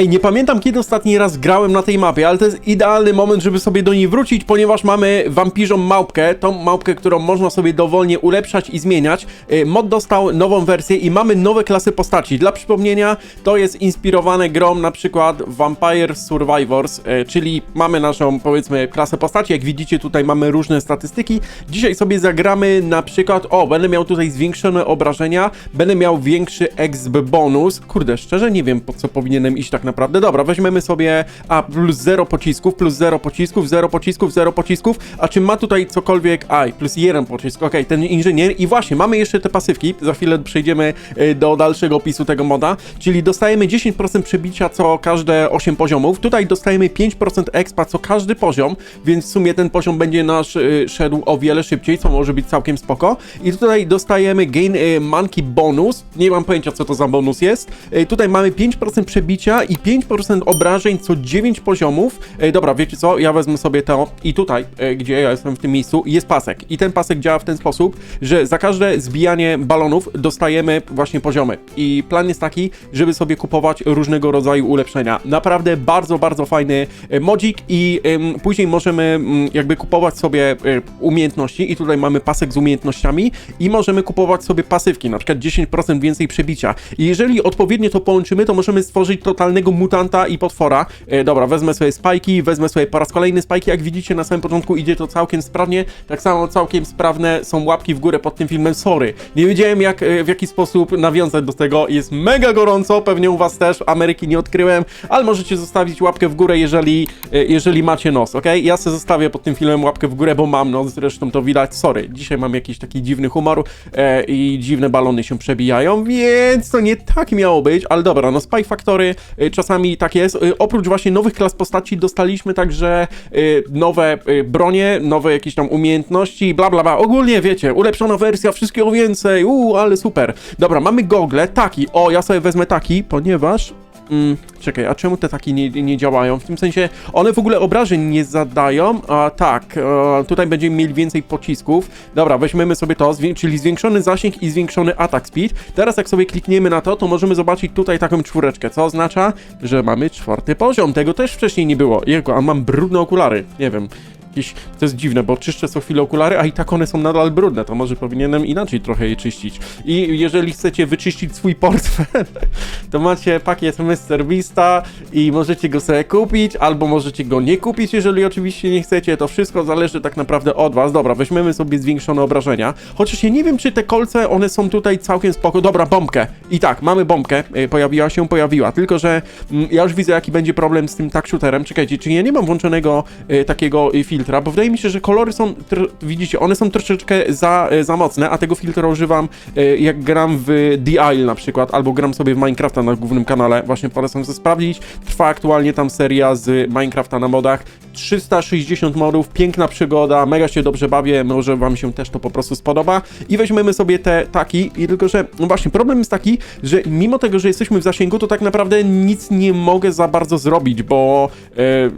Ej, nie pamiętam kiedy ostatni raz grałem na tej mapie, ale to jest idealny moment, żeby sobie do niej wrócić, ponieważ mamy wampirzą małpkę, tą małpkę, którą można sobie dowolnie ulepszać i zmieniać. Y, Mod dostał nową wersję i mamy nowe klasy postaci. Dla przypomnienia, to jest inspirowane grą na przykład Vampire Survivors, y, czyli mamy naszą, powiedzmy, klasę postaci. Jak widzicie, tutaj mamy różne statystyki. Dzisiaj sobie zagramy na przykład, o, będę miał tutaj zwiększone obrażenia, będę miał większy exp bonus. Kurde, szczerze nie wiem, po co powinienem iść tak naprawdę. Dobra, weźmiemy sobie, a, plus 0 pocisków, plus 0 pocisków, 0 pocisków, 0 pocisków, a czy ma tutaj cokolwiek, aj, plus 1 pocisk, okej, ten inżynier. I właśnie, mamy jeszcze te pasywki, za chwilę przejdziemy y, do dalszego opisu tego moda, czyli dostajemy 10% przebicia co każde 8 poziomów, tutaj dostajemy 5% expa co każdy poziom, więc w sumie ten poziom będzie nasz y, szedł o wiele szybciej, co może być całkiem spoko. I tutaj dostajemy gain y, monkey bonus, nie mam pojęcia co to za bonus jest, y, tutaj mamy 5% przebicia i 5% obrażeń co 9 poziomów, y, dobra, wiecie co, ja wezmę sobie to i tutaj, y, gdzie ja jestem w tym miejscu, jest pasek. I ten pasek działa w ten sposób, że za każde zbijanie balonów dostajemy właśnie poziomy. I plan jest taki, żeby sobie kupować różnego rodzaju ulepszenia. Naprawdę bardzo, bardzo fajny e, modzik i później możemy jakby kupować sobie e, umiejętności. I tutaj mamy pasek z umiejętnościami i możemy kupować sobie pasywki, na przykład 10% więcej przebicia. I jeżeli odpowiednio to połączymy, to możemy stworzyć totalnego mutanta i potwora. E, dobra, wezmę sobie spajki, wezmę sobie po raz kolejny spajki, jak widzicie na samym początku idzie to całkiem sprawnie, tak samo całkiem sprawne są łapki w górę pod tym filmem, sorry. Nie wiedziałem jak, e, w jaki sposób nawiązać do tego, jest mega gorąco, pewnie u was też, Ameryki nie odkryłem, ale możecie zostawić łapkę w górę, jeżeli, e, jeżeli macie nos, ok? Ja sobie zostawię pod tym filmem łapkę w górę, bo mam nos, zresztą to widać, sorry, dzisiaj mam jakiś taki dziwny humor e, i dziwne balony się przebijają, więc to nie tak miało być, ale dobra, no Spy Factory e, czasami tak jest. E, oprócz właśnie nowych klas postaci dostaliśmy także e, nowe e, bronie, nowe jakieś tam umiejętności, bla bla bla. Ogólnie wiecie, ulepszona wersja, wszystkiego więcej, uuu, ale super. Dobra, mamy gogle, taki, o, ja sobie wezmę taki, ponieważ Mm, czekaj, a czemu te taki nie, nie działają? W tym sensie, one w ogóle obrażeń nie zadają, a tak, e, tutaj będziemy mieli więcej pocisków. Dobra, weźmiemy sobie to, zwię- czyli zwiększony zasięg i zwiększony atak speed. Teraz jak sobie klikniemy na to, to możemy zobaczyć tutaj taką czwóreczkę, co oznacza, że mamy czwarty poziom. Tego też wcześniej nie było. Jego, a mam brudne okulary, nie wiem. Jakieś, to jest dziwne, bo czyszczę co chwilę okulary, a i tak one są nadal brudne, to może powinienem inaczej trochę je czyścić. I jeżeli chcecie wyczyścić swój portfel, to macie pakiet Mr. Beasta i możecie go sobie kupić, albo możecie go nie kupić, jeżeli oczywiście nie chcecie. To wszystko zależy tak naprawdę od was. Dobra, weźmiemy sobie zwiększone obrażenia. Chociaż ja nie wiem, czy te kolce, one są tutaj całkiem spoko. Dobra, bombkę. I tak, mamy bombkę. Y, Pojawiła się, pojawiła. Tylko, że mm, ja już widzę, jaki będzie problem z tym tak shooterem. Czekajcie, czy ja nie mam włączonego y, takiego y, filtra, bo wydaje mi się, że kolory są, widzicie, one są troszeczkę za, y, za mocne, a tego filtra używam y, jak gram w The Isle na przykład, albo gram sobie w Minecrafta na głównym kanale. Właśnie polecam sobie sprawdzić. Trwa aktualnie tam seria z Minecrafta na modach. 360 modów, piękna przygoda, mega się dobrze bawię, może wam się też to po prostu spodoba. I weźmiemy sobie te taki, i tylko że, no właśnie, problem jest taki, że mimo tego, że jesteśmy w zasięgu, to tak naprawdę nic nie mogę za bardzo zrobić, bo,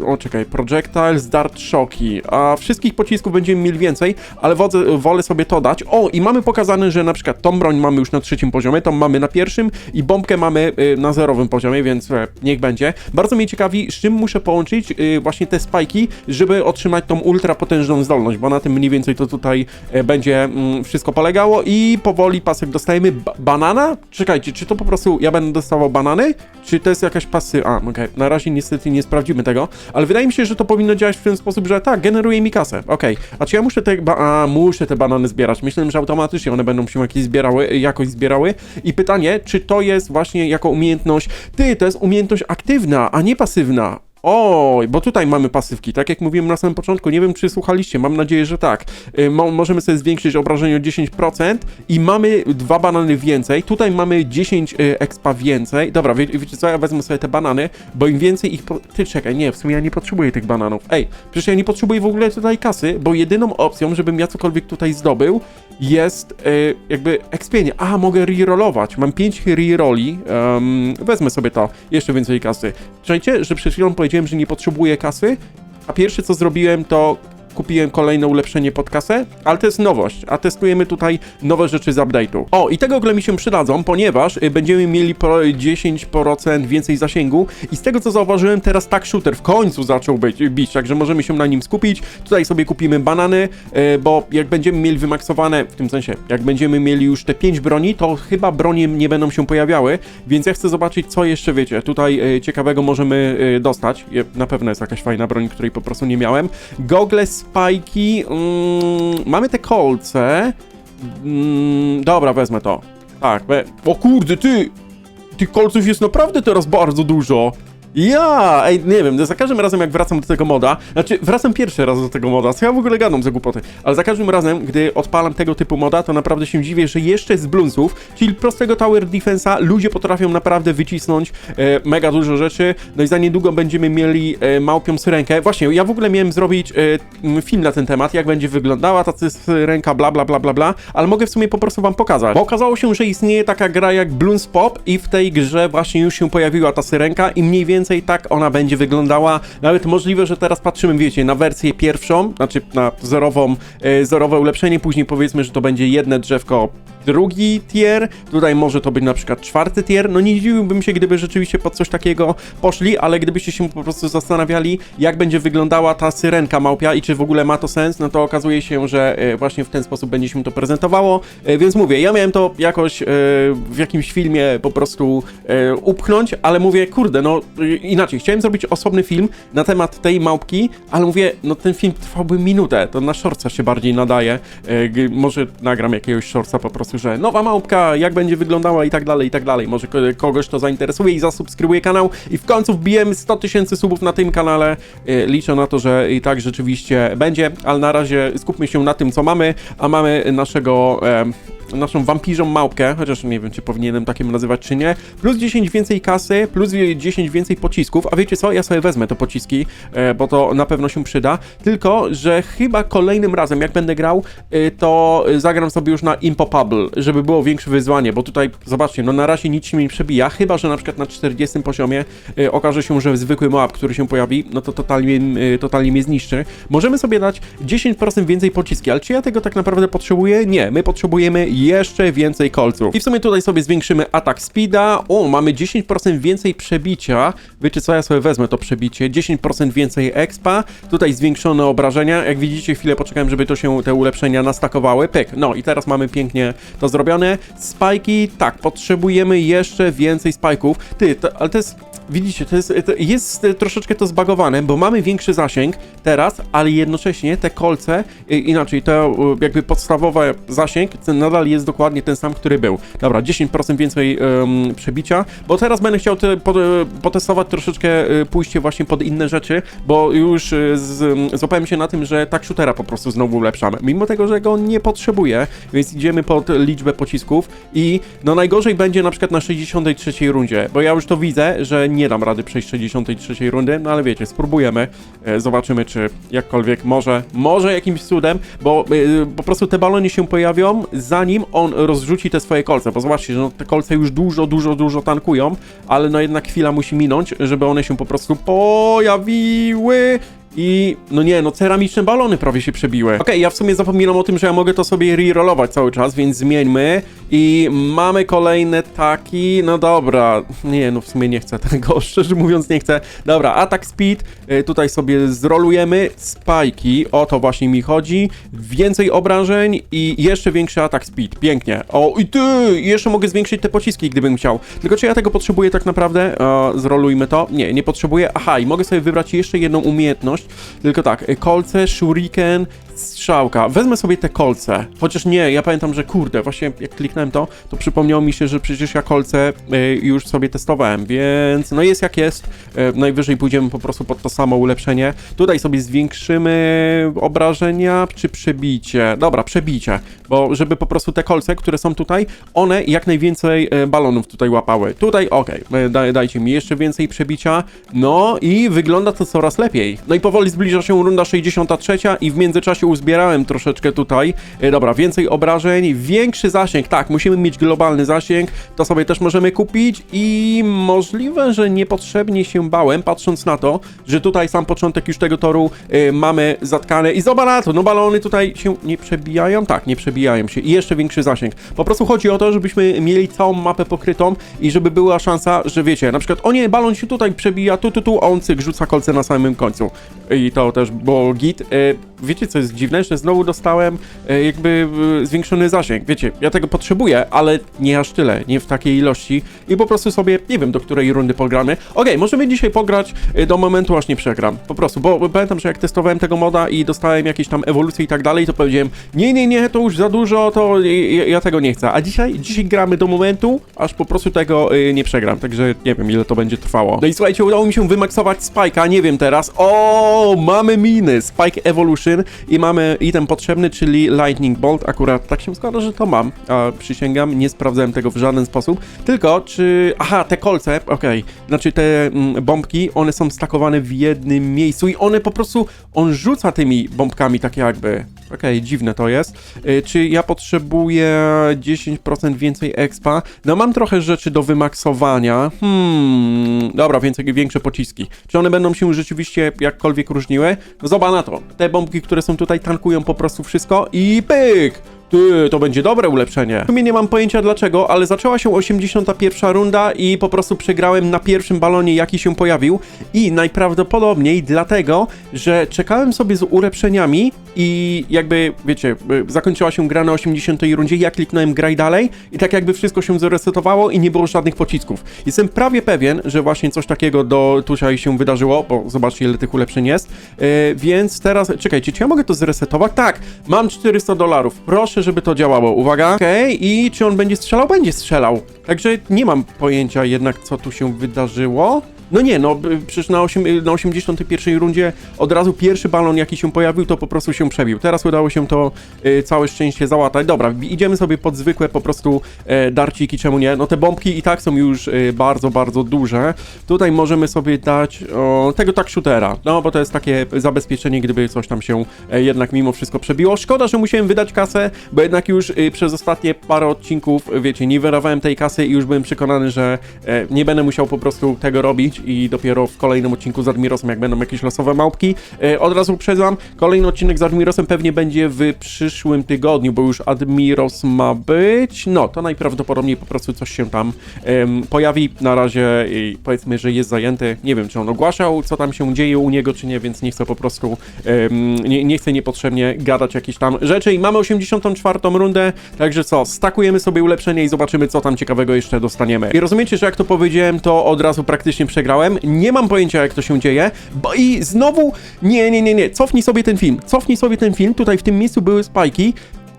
e, o czekaj, projectiles, dart shocki, a wszystkich pocisków będziemy mieli więcej, ale wodze, wolę sobie to dać. O, i mamy pokazane, że na przykład tą broń mamy już na trzecim poziomie, tą mamy na pierwszym i bombkę mamy e, na zerowym poziomie, więc e, niech będzie. Bardzo mnie ciekawi, z czym muszę połączyć właśnie te spajki, żeby otrzymać tą ultra potężną zdolność, bo na tym mniej więcej to tutaj e, będzie mm, wszystko polegało i powoli pasek dostajemy. Ba banana? Czekajcie, czy to po prostu ja będę dostawał banany? Czy to jest jakaś pasy? A, okej, na razie niestety nie sprawdzimy tego, ale wydaje mi się, że to powinno działać w ten sposób, że tak, generuje mi kasę, okej. A czy ja muszę te, a, muszę te banany zbierać? Myślę, że automatycznie one będą się jakieś zbierały, jakoś zbierały i pytanie, czy to jest właśnie jako umiejętność, ty, to jest umiejętność aktywna, a nie pasywna. Oj, bo tutaj mamy pasywki, tak jak mówiłem na samym początku, nie wiem czy słuchaliście, mam nadzieję, że tak. Y, mo możemy sobie zwiększyć obrażenie o 10% i mamy dwa banany więcej, tutaj mamy 10 y, expa więcej. Dobra, wie, wiecie co, ja wezmę sobie te banany, bo im więcej ich... Ty, czekaj, nie, w sumie ja nie potrzebuję tych bananów. Ej, przecież ja nie potrzebuję w ogóle tutaj kasy, bo jedyną opcją, żebym ja cokolwiek tutaj zdobył, jest y, jakby expienie. A, mogę rerollować, mam 5 rerolli, um, wezmę sobie to, jeszcze więcej kasy. Słuchajcie, że przed chwilą powiedziałem, że nie potrzebuję kasy, a pierwsze co zrobiłem to kupiłem kolejne ulepszenie pod kasę, ale to jest nowość, a testujemy tutaj nowe rzeczy z update'u. O, i tego ogóle mi się przydadzą, ponieważ y, będziemy mieli po 10% więcej zasięgu i z tego co zauważyłem, teraz tak shooter w końcu zaczął być, bić, także możemy się na nim skupić. Tutaj sobie kupimy banany, y, bo jak będziemy mieli wymaksowane, w tym sensie, jak będziemy mieli już te 5 broni, to chyba bronie nie będą się pojawiały, więc ja chcę zobaczyć, co jeszcze wiecie, tutaj y, ciekawego możemy y, dostać. Na pewno jest jakaś fajna broń, której po prostu nie miałem. Gogle, spajki, mm, mamy te kolce. Mm, dobra, wezmę to. Tak, we... O kurde, ty! Tych kolców jest naprawdę teraz bardzo dużo. Ja! Ej, nie wiem, za każdym razem jak wracam do tego moda, znaczy wracam pierwszy raz do tego moda, co ja w ogóle gadam za głupoty, ale za każdym razem, gdy odpalam tego typu moda, to naprawdę się dziwię, że jeszcze z Bloonsów, czyli prostego Tower Defense'a, ludzie potrafią naprawdę wycisnąć e, mega dużo rzeczy, no i za niedługo będziemy mieli e, małpią syrenkę. Właśnie, ja w ogóle miałem zrobić e, film na ten temat, jak będzie wyglądała ta syrenka, bla bla bla bla bla, ale mogę w sumie po prostu wam pokazać, bo okazało się, że istnieje taka gra jak Bloons Pop i w tej grze właśnie już się pojawiła ta syrenka i mniej więcej tak ona będzie wyglądała. Nawet możliwe, że teraz patrzymy, wiecie, na wersję pierwszą, znaczy na zerową, e, zerowe ulepszenie, później powiedzmy, że to będzie jedne drzewko drugi tier, tutaj może to być na przykład czwarty tier, no nie dziwiłbym się, gdyby rzeczywiście pod coś takiego poszli, ale gdybyście się po prostu zastanawiali, jak będzie wyglądała ta syrenka małpia i czy w ogóle ma to sens, no to okazuje się, że e, właśnie w ten sposób będzie się to prezentowało, E, więc mówię, ja miałem to jakoś w jakimś filmie po prostu upchnąć, ale mówię, kurde, no inaczej, chciałem zrobić osobny film na temat tej małpki, ale mówię, no ten film trwałby minutę, to na shortsa się bardziej nadaje, E, może nagram jakiegoś shortsa po prostu, że nowa małpka, jak będzie wyglądała i tak dalej, i tak dalej, może ko- kogoś to zainteresuje i zasubskrybuje kanał i w końcu wbijemy 100 tysięcy subów na tym kanale, E, liczę na to, że i tak rzeczywiście będzie, ale na razie skupmy się na tym, co mamy, a mamy naszego... em, naszą wampirzą małpkę, chociaż nie wiem, czy powinienem takim nazywać, czy nie. Plus 10 więcej kasy, plus 10 więcej pocisków. A wiecie co? Ja sobie wezmę te pociski, e, bo to na pewno się przyda. Tylko, że chyba kolejnym razem, jak będę grał, e, to zagram sobie już na Impopable, żeby było większe wyzwanie, bo tutaj, zobaczcie, no na razie nic się mi nie przebija, chyba, że na przykład na 40 poziomie e, okaże się, że zwykły moab, który się pojawi, no to totalnie, totalnie mnie zniszczy. Możemy sobie dać 10% więcej pociski, ale czy ja tego tak naprawdę potrzebuję? Nie, my potrzebujemy jeszcze więcej kolców. I w sumie tutaj sobie zwiększymy atak speeda. O, mamy 10% więcej przebicia. Wiecie co, ja sobie wezmę to przebicie. 10% więcej expa. Tutaj zwiększone obrażenia. Jak widzicie, chwilę poczekałem, żeby to się, te ulepszenia nastakowały. Pyk. No i teraz mamy pięknie to zrobione. Spajki, tak, potrzebujemy jeszcze więcej spajków. Ty, to, ale to jest... Widzicie, to jest, to jest e, troszeczkę to zbagowane, bo mamy większy zasięg teraz, ale jednocześnie te kolce, e, inaczej, to e, jakby podstawowy zasięg nadal jest dokładnie ten sam, który był. Dobra, 10% więcej em, przebicia, bo teraz będę chciał te, po, e, potestować troszeczkę e, pójście właśnie pod inne rzeczy, bo już e, z, złapałem się na tym, że tak shootera po prostu znowu ulepszamy, mimo tego, że go nie potrzebuję, więc idziemy pod liczbę pocisków i no najgorzej będzie na przykład na 63 rundzie, bo ja już to widzę, że nie dam rady przejść 63 rundy, no ale wiecie, spróbujemy, zobaczymy czy jakkolwiek może, może jakimś cudem, bo po prostu te balony się pojawią, zanim on rozrzuci te swoje kolce, bo zobaczcie, że no, te kolce już dużo, dużo, dużo tankują, ale no jednak chwila musi minąć, żeby one się po prostu pojawiły i no nie, no ceramiczne balony prawie się przebiły. Okej, ja w sumie zapominam o tym, że ja mogę to sobie rerollować cały czas, więc zmieńmy. I mamy kolejne taki, no dobra. Nie, no w sumie nie chcę tego, szczerze mówiąc nie chcę. Dobra, atak speed, y, tutaj sobie zrolujemy. Spajki, o to właśnie mi chodzi. Więcej obrażeń i jeszcze większy atak speed. Pięknie. O, i ty! Jeszcze mogę zwiększyć te pociski, gdybym chciał. Tylko czy ja tego potrzebuję tak naprawdę? Zrolujmy to. Nie, nie potrzebuję. Aha, i mogę sobie wybrać jeszcze jedną umiejętność. Tylko tak, kolce, shuriken, strzałka. Wezmę sobie te kolce. Chociaż nie, ja pamiętam, że kurde, właśnie jak kliknąłem to, to przypomniało mi się, że przecież ja kolce y, już sobie testowałem, więc no jest jak jest. Y, najwyżej pójdziemy po prostu pod to samo ulepszenie. Tutaj sobie zwiększymy obrażenia, czy przebicie. Dobra, przebicie, bo żeby po prostu te kolce, które są tutaj, one jak najwięcej y, balonów tutaj łapały. Tutaj, daj, dajcie mi jeszcze więcej przebicia. No i wygląda to coraz lepiej. No i powoli zbliża się runda 63 i w międzyczasie uzbierałem troszeczkę tutaj. E, dobra, więcej obrażeń, większy zasięg, tak, musimy mieć globalny zasięg, to sobie też możemy kupić i możliwe, że niepotrzebnie się bałem, patrząc na to, że tutaj sam początek już tego toru e, mamy zatkane i zobacz na to, no balony tutaj się nie przebijają? Tak, nie przebijają się i jeszcze większy zasięg. Po prostu chodzi o to, żebyśmy mieli całą mapę pokrytą i żeby była szansa, że wiecie, na przykład, o nie, balon się tutaj przebija, tu, tu, tu, on cyk, rzuca kolce na samym końcu. I to też było git. Wiecie, co jest dziwne? Że znowu dostałem e, jakby e, zwiększony zasięg. Wiecie, ja tego potrzebuję, ale nie aż tyle, nie w takiej ilości i po prostu sobie, nie wiem, do której rundy pogramy. Okej, możemy dzisiaj pograć e, do momentu, aż nie przegram. Po prostu, bo pamiętam, że jak testowałem tego moda i dostałem jakieś tam ewolucje i tak dalej, to powiedziałem, nie, nie, nie, to już za dużo, to ja, ja tego nie chcę. A dzisiaj, dzisiaj gramy do momentu, aż po prostu tego nie przegram, także nie wiem, ile to będzie trwało. No i słuchajcie, udało mi się wymaksować Spike'a, nie wiem teraz. O, mamy miny, Spike Evolution i mamy item potrzebny, czyli Lightning Bolt. Akurat tak się składa, że to mam. A, przysięgam, nie sprawdzałem tego w żaden sposób. Tylko, czy... Aha, te kolce, okej. Znaczy te mm, bombki, one są stakowane w jednym miejscu i one po prostu... On rzuca tymi bombkami tak jakby. Okej, dziwne to jest. Y, czy ja potrzebuję 10% więcej expa? No mam trochę rzeczy do wymaksowania. Hmm, dobra, więcej, większe pociski. Czy one będą się rzeczywiście jakkolwiek różniły? No zobacz na to. Te bombki, które są tutaj, tankują po prostu wszystko i pyk! Ty, to będzie dobre ulepszenie. W sumie nie mam pojęcia dlaczego, ale zaczęła się 81 runda i po prostu przegrałem na pierwszym balonie, jaki się pojawił. I najprawdopodobniej dlatego, że czekałem sobie z ulepszeniami i jakby, wiecie, zakończyła się gra na 80 rundzie, ja kliknąłem graj dalej i tak jakby wszystko się zresetowało i nie było żadnych pocisków. Jestem prawie pewien, że właśnie coś takiego do tutaj się wydarzyło, bo zobaczcie ile tych ulepszeń jest. Yy, więc teraz, czekajcie, czy ja mogę to zresetować? Tak, mam 400 dolarów. Proszę, żeby to działało. Uwaga. Okej, i czy on będzie strzelał? Będzie strzelał. Także nie mam pojęcia jednak, co tu się wydarzyło. No nie, no b- przecież na, osiem, na 81 rundzie od razu pierwszy balon, jaki się pojawił, to po prostu się przebił. Teraz udało się to y, całe szczęście załatać. Dobra, idziemy sobie pod zwykłe po prostu e, darciki, czemu nie? No te bombki i tak są już y, bardzo, bardzo duże. Tutaj możemy sobie dać o, tego tak shootera, no bo to jest takie zabezpieczenie, gdyby coś tam się e, jednak mimo wszystko przebiło. Szkoda, że musiałem wydać kasę, bo jednak już y, przez ostatnie parę odcinków, wiecie, nie wyrwałem tej kasy i już byłem przekonany, że e, nie będę musiał po prostu tego robić i dopiero w kolejnym odcinku z Admirosem, jak będą jakieś losowe małpki. E, od razu uprzedzam, kolejny odcinek z Admirosem pewnie będzie w przyszłym tygodniu, bo już Admiros ma być. No, to najprawdopodobniej po prostu coś się tam em, pojawi. Na razie i powiedzmy, że jest zajęty. Nie wiem, czy on ogłaszał, co tam się dzieje u niego, czy nie, więc nie chcę po prostu, em, nie, nie chcę niepotrzebnie gadać jakieś tam rzeczy. I mamy 84. rundę, także co, stakujemy sobie ulepszenie i zobaczymy, co tam ciekawego jeszcze dostaniemy. I rozumiecie, że jak to powiedziałem, to od razu praktycznie przegrałem. Nie mam pojęcia, jak to się dzieje, bo i znowu, nie, nie, nie, nie, cofnij sobie ten film, cofnij sobie ten film, tutaj w tym miejscu były spajki,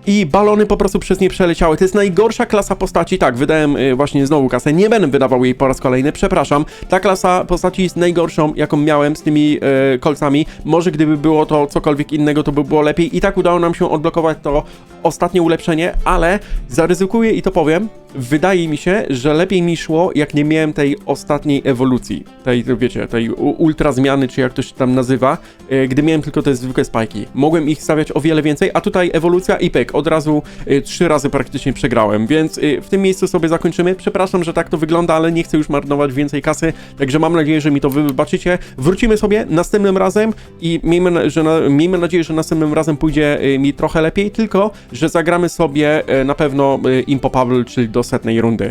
i balony po prostu przez nie przeleciały. To jest najgorsza klasa postaci. Tak, wydałem y, właśnie znowu kasę. Nie będę wydawał jej po raz kolejny, przepraszam. Ta klasa postaci jest najgorszą, jaką miałem z tymi y, kolcami. Może gdyby było to cokolwiek innego, to by było lepiej. I tak udało nam się odblokować to ostatnie ulepszenie, ale zaryzykuję i to powiem. Wydaje mi się, że lepiej mi szło, jak nie miałem tej ostatniej ewolucji. Tej, wiecie, tej ultra zmiany, czy jak to się tam nazywa, y, gdy miałem tylko te zwykłe spajki. Mogłem ich stawiać o wiele więcej, a tutaj ewolucja i pyk. Od razu y, trzy razy praktycznie przegrałem, więc y, w tym miejscu sobie zakończymy. Przepraszam, że tak to wygląda, ale nie chcę już marnować więcej kasy, także mam nadzieję, że mi to wy wybaczycie. Wrócimy sobie następnym razem i miejmy, że na, miejmy nadzieję, że następnym razem pójdzie mi trochę lepiej, tylko że zagramy sobie na pewno Impopable, czyli do setnej rundy.